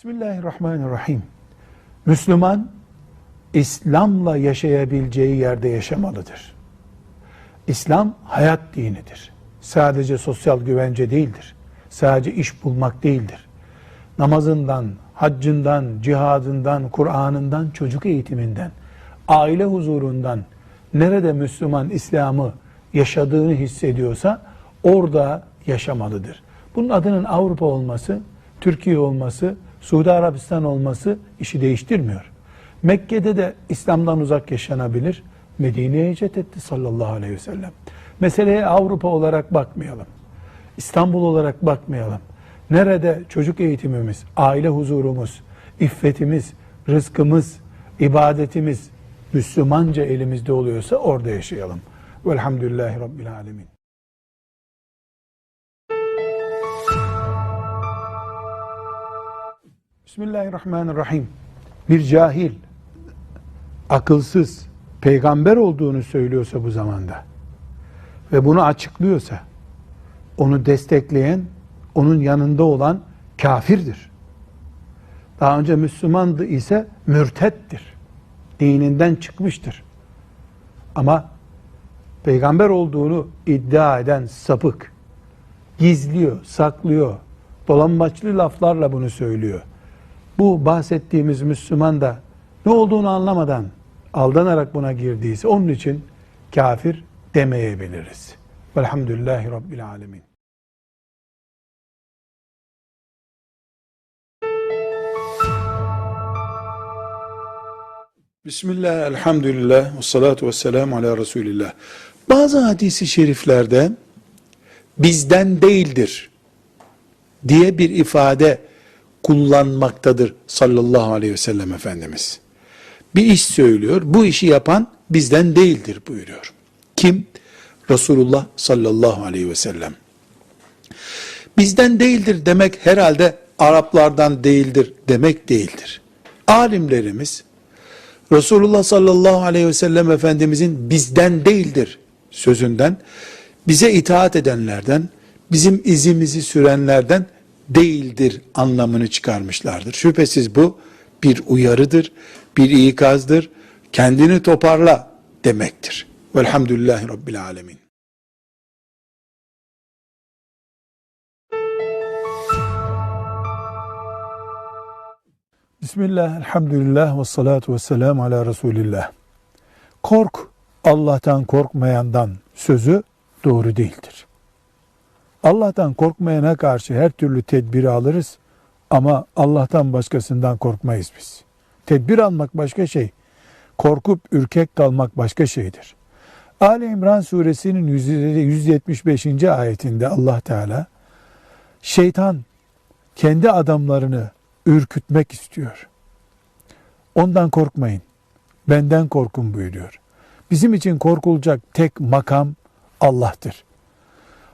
Bismillahirrahmanirrahim. Müslüman İslam'la yaşayabileceği yerde yaşamalıdır. İslam hayat dinidir. Sadece sosyal güvence değildir. Sadece iş bulmak değildir. Namazından, haccından, cihadından, Kur'an'ından, çocuk eğitiminden, aile huzurundan nerede Müslüman İslam'ı yaşadığını hissediyorsa orada yaşamalıdır. Bunun adının Avrupa olması, Türkiye olması, Suudi Arabistan olması işi değiştirmiyor. Mekke'de de İslam'dan uzak yaşanabilir. Medine'ye hicret etti sallallahu aleyhi ve sellem. Meseleye Avrupa olarak bakmayalım. İstanbul olarak bakmayalım. Nerede çocuk eğitimimiz, aile huzurumuz, iffetimiz, rızkımız, ibadetimiz Müslümanca elimizde oluyorsa orada yaşayalım. Velhamdülillahi Rabbil Alemin. Bismillahirrahmanirrahim. Bir cahil, akılsız, peygamber olduğunu söylüyorsa bu zamanda ve bunu açıklıyorsa onu destekleyen, onun yanında olan kafirdir. Daha önce Müslümandı ise mürtettir. Dininden çıkmıştır. Ama peygamber olduğunu iddia eden sapık, gizliyor, saklıyor, dolambaçlı laflarla bunu söylüyor. Bu bahsettiğimiz Müslüman da ne olduğunu anlamadan aldanarak buna girdiyse onun için kafir demeyebiliriz. Velhamdülillahi Rabbil Alemin. Bismillah, elhamdülillah, ve salatu ve selamu ala Resulillah. Bazı hadisi şeriflerde bizden değildir diye bir ifade kullanmaktadır sallallahu aleyhi ve sellem Efendimiz. Bir iş söylüyor, bu işi yapan bizden değildir buyuruyor. Kim? Resulullah sallallahu aleyhi ve sellem. Bizden değildir demek herhalde Araplardan değildir demek değildir. Alimlerimiz Resulullah sallallahu aleyhi ve sellem Efendimizin bizden değildir sözünden, bize itaat edenlerden, bizim izimizi sürenlerden değildir anlamını çıkarmışlardır. Şüphesiz bu bir uyarıdır, bir ikazdır. Kendini toparla demektir. Velhamdülillahi Rabbil Alemin. Bismillah, elhamdülillah ve salatu ve selamu ala Resulillah. Kork, Allah'tan korkmayandan sözü doğru değildir. Allah'tan korkmayana karşı her türlü tedbiri alırız ama Allah'tan başkasından korkmayız biz. Tedbir almak başka şey. Korkup ürkek kalmak başka şeydir. Ali İmran suresinin 175. ayetinde Allah Teala şeytan kendi adamlarını ürkütmek istiyor. Ondan korkmayın. Benden korkun buyuruyor. Bizim için korkulacak tek makam Allah'tır.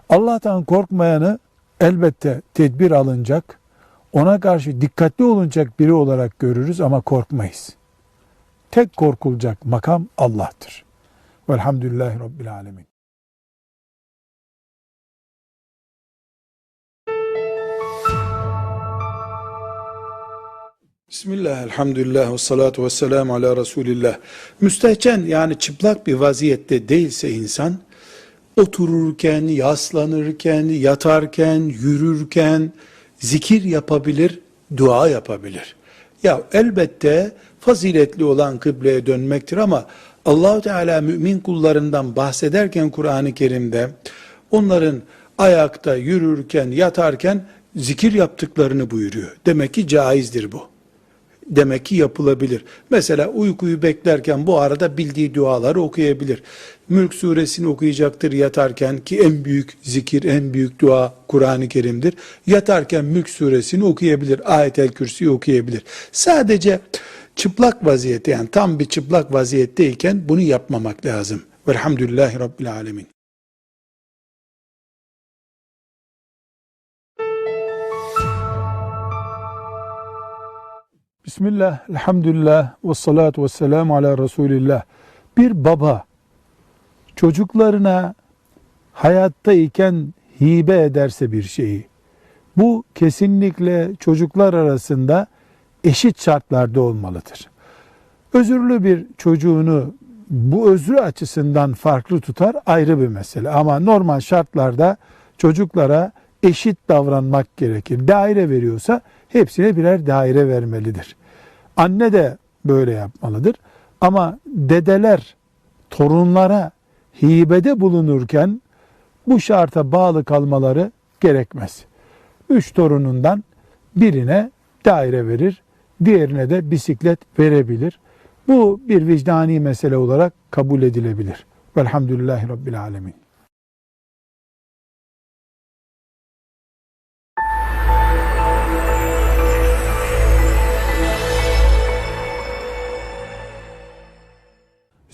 Allah'tan korkmayanı elbette tedbir alınacak, ona karşı dikkatli olunacak biri olarak görürüz ama korkmayız. Tek korkulacak makam Allah'tır. Velhamdülillahi Rabbil Alemin. Bismillah, elhamdülillah, ve salatu ve selamu ala Resulillah. Müstehcen yani çıplak bir vaziyette değilse insan, otururken, yaslanırken, yatarken, yürürken zikir yapabilir, dua yapabilir. Ya elbette faziletli olan kıbleye dönmektir ama Allahu Teala mümin kullarından bahsederken Kur'an-ı Kerim'de onların ayakta, yürürken, yatarken zikir yaptıklarını buyuruyor. Demek ki caizdir bu demek ki yapılabilir. Mesela uykuyu beklerken bu arada bildiği duaları okuyabilir. Mülk suresini okuyacaktır yatarken ki en büyük zikir, en büyük dua Kur'an-ı Kerim'dir. Yatarken Mülk suresini okuyabilir, Ayet-el Kürsi'yi okuyabilir. Sadece çıplak vaziyette yani tam bir çıplak vaziyetteyken bunu yapmamak lazım. Velhamdülillahi Rabbil Alemin. Bismillah, elhamdülillah, ve salatu ve selamu ala Resulillah. Bir baba çocuklarına hayattayken hibe ederse bir şeyi, bu kesinlikle çocuklar arasında eşit şartlarda olmalıdır. Özürlü bir çocuğunu bu özrü açısından farklı tutar ayrı bir mesele. Ama normal şartlarda çocuklara eşit davranmak gerekir. Daire veriyorsa hepsine birer daire vermelidir. Anne de böyle yapmalıdır. Ama dedeler torunlara hibede bulunurken bu şarta bağlı kalmaları gerekmez. Üç torunundan birine daire verir, diğerine de bisiklet verebilir. Bu bir vicdani mesele olarak kabul edilebilir. Velhamdülillahi Rabbil Alemin.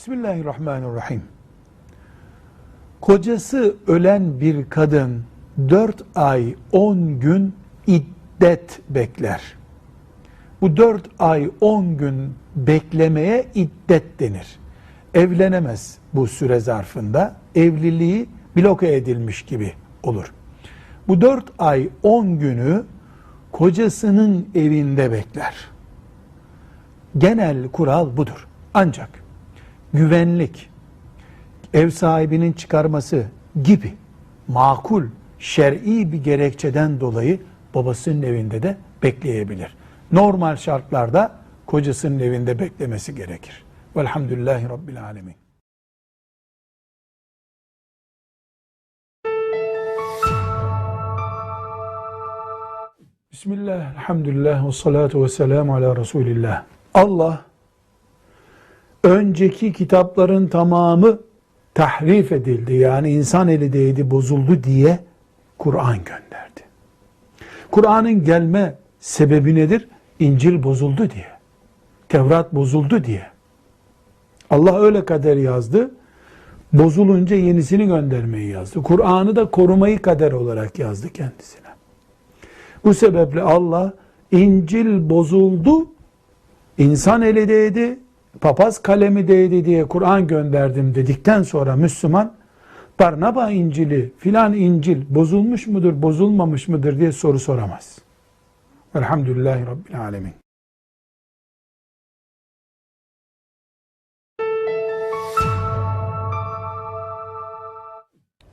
Bismillahirrahmanirrahim. Kocası ölen bir kadın 4 ay 10 gün iddet bekler. Bu 4 ay 10 gün beklemeye iddet denir. Evlenemez bu süre zarfında. Evliliği bloke edilmiş gibi olur. Bu 4 ay 10 günü kocasının evinde bekler. Genel kural budur. Ancak güvenlik, ev sahibinin çıkarması gibi makul, şer'i bir gerekçeden dolayı babasının evinde de bekleyebilir. Normal şartlarda kocasının evinde beklemesi gerekir. Velhamdülillahi Rabbil Alemin. Bismillah, elhamdülillah, ve salatu ve selamu ala Resulillah. Allah, önceki kitapların tamamı tahrif edildi. Yani insan eli değdi, bozuldu diye Kur'an gönderdi. Kur'an'ın gelme sebebi nedir? İncil bozuldu diye. Tevrat bozuldu diye. Allah öyle kader yazdı. Bozulunca yenisini göndermeyi yazdı. Kur'an'ı da korumayı kader olarak yazdı kendisine. Bu sebeple Allah İncil bozuldu, insan eli değdi, papaz kalemi değdi diye Kur'an gönderdim dedikten sonra Müslüman Barnaba İncil'i filan İncil bozulmuş mudur, bozulmamış mıdır diye soru soramaz. Velhamdülillahi Rabbil Alemin.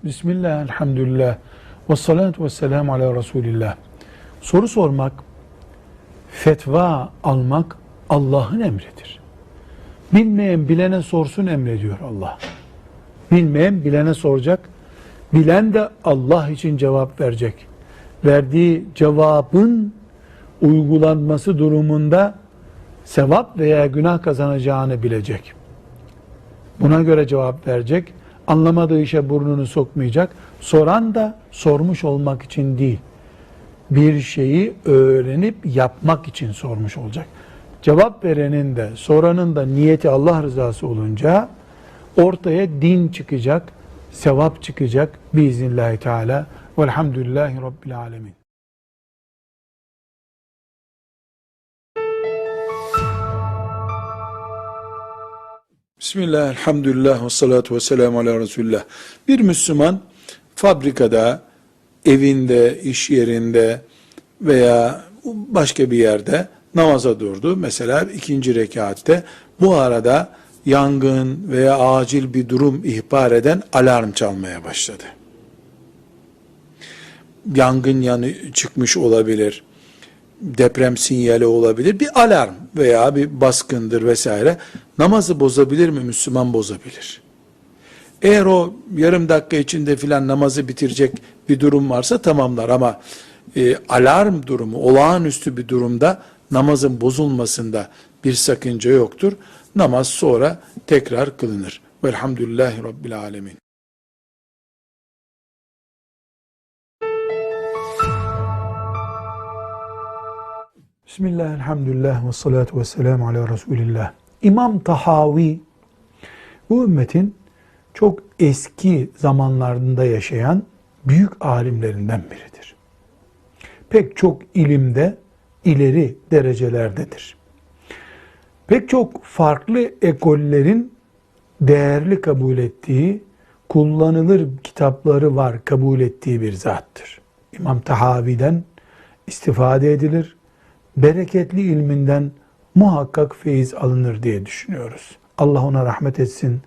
Bismillah, elhamdülillah, ve salatu ve selamu ala Resulillah. Soru sormak, fetva almak Allah'ın emridir. Bilmeyen bilene sorsun emrediyor Allah. Bilmeyen bilene soracak, bilen de Allah için cevap verecek. Verdiği cevabın uygulanması durumunda sevap veya günah kazanacağını bilecek. Buna göre cevap verecek. Anlamadığı işe burnunu sokmayacak. Soran da sormuş olmak için değil. Bir şeyi öğrenip yapmak için sormuş olacak. Cevap verenin de soranın da niyeti Allah rızası olunca ortaya din çıkacak, sevap çıkacak biiznillahü teala. Velhamdülillahi Rabbil alemin. Bismillah, elhamdülillah ve salatu ve selamu ala Resulullah. Bir Müslüman fabrikada, evinde, iş yerinde veya başka bir yerde namaza durdu. Mesela ikinci rekatte bu arada yangın veya acil bir durum ihbar eden alarm çalmaya başladı. Yangın yanı çıkmış olabilir deprem sinyali olabilir. Bir alarm veya bir baskındır vesaire. Namazı bozabilir mi? Müslüman bozabilir. Eğer o yarım dakika içinde filan namazı bitirecek bir durum varsa tamamlar ama e, alarm durumu, olağanüstü bir durumda namazın bozulmasında bir sakınca yoktur. Namaz sonra tekrar kılınır. Velhamdülillahi Rabbil Alemin. Bismillah, elhamdülillah ve salatu ve selamu ala Resulillah. İmam Tahavi, bu ümmetin çok eski zamanlarında yaşayan büyük alimlerinden biridir. Pek çok ilimde ileri derecelerdedir. Pek çok farklı ekollerin değerli kabul ettiği, kullanılır kitapları var kabul ettiği bir zattır. İmam Tahavi'den istifade edilir, bereketli ilminden muhakkak feyiz alınır diye düşünüyoruz. Allah ona rahmet etsin.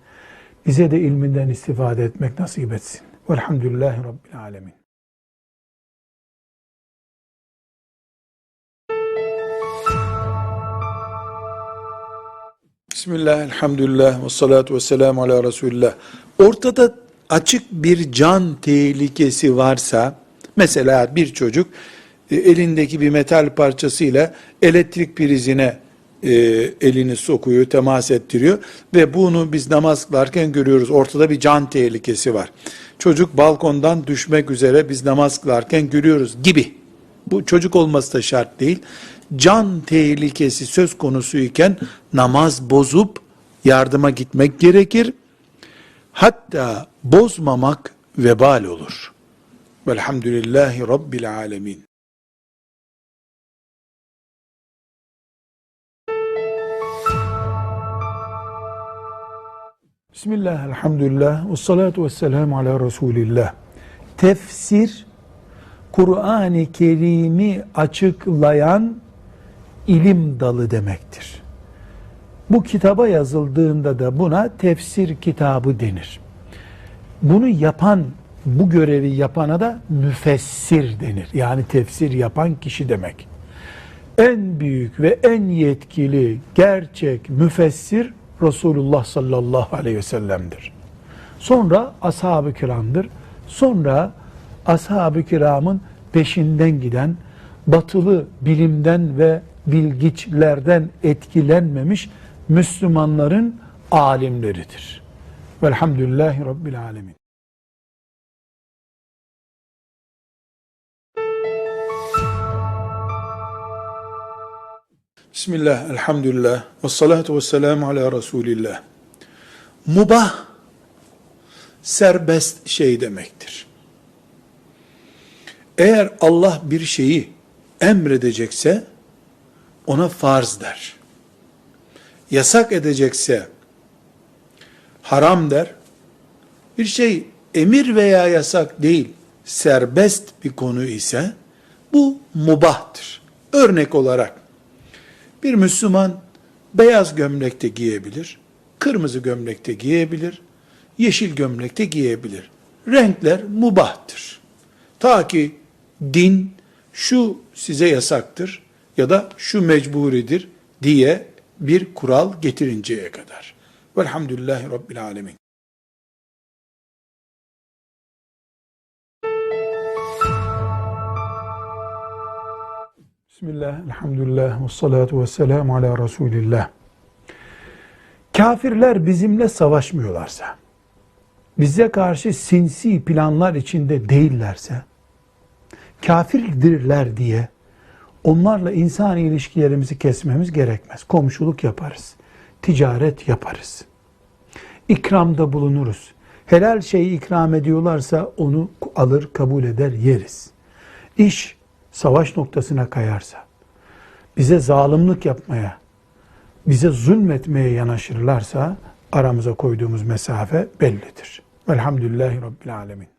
Bize de ilminden istifade etmek nasip etsin. Velhamdülillahi Rabbil Alemin. Bismillah, elhamdülillah, ve salatu ve selamu ala Resulullah. Ortada açık bir can tehlikesi varsa, mesela bir çocuk e, elindeki bir metal parçasıyla elektrik prizine e, elini sokuyor, temas ettiriyor ve bunu biz namaz kılarken görüyoruz. Ortada bir can tehlikesi var. Çocuk balkondan düşmek üzere biz namaz kılarken görüyoruz gibi. Bu çocuk olması da şart değil. Can tehlikesi söz konusuyken namaz bozup yardıma gitmek gerekir. Hatta bozmamak vebal olur. Velhamdülillahi Rabbil alemin. Bismillah, elhamdülillah, ve salatu ve selamu ala Resulillah. Tefsir, Kur'an-ı Kerim'i açıklayan ilim dalı demektir. Bu kitaba yazıldığında da buna tefsir kitabı denir. Bunu yapan, bu görevi yapana da müfessir denir. Yani tefsir yapan kişi demek. En büyük ve en yetkili gerçek müfessir Resulullah sallallahu aleyhi ve sellem'dir. Sonra ashab-ı kiramdır. Sonra ashab-ı kiramın peşinden giden batılı bilimden ve bilgiçlerden etkilenmemiş Müslümanların alimleridir. Velhamdülillahi Rabbil Alemin. Bismillah, elhamdülillah, ve salatu ve selamu ala Resulillah. Mubah, serbest şey demektir. Eğer Allah bir şeyi emredecekse, ona farz der. Yasak edecekse, haram der. Bir şey emir veya yasak değil, serbest bir konu ise, bu mubahtır. Örnek olarak, bir Müslüman beyaz gömlekte giyebilir, kırmızı gömlekte giyebilir, yeşil gömlekte giyebilir. Renkler mubahtır. Ta ki din şu size yasaktır ya da şu mecburidir diye bir kural getirinceye kadar. Velhamdülillahi Rabbil Alemin. Bismillah, elhamdülillah, ve salatu ve selamu ala Resulillah. Kafirler bizimle savaşmıyorlarsa, bize karşı sinsi planlar içinde değillerse, kafirdirler diye onlarla insan ilişkilerimizi kesmemiz gerekmez. Komşuluk yaparız, ticaret yaparız, ikramda bulunuruz. Helal şeyi ikram ediyorlarsa onu alır, kabul eder, yeriz. İş, savaş noktasına kayarsa, bize zalimlik yapmaya, bize zulmetmeye yanaşırlarsa aramıza koyduğumuz mesafe bellidir. Velhamdülillahi Rabbil Alemin.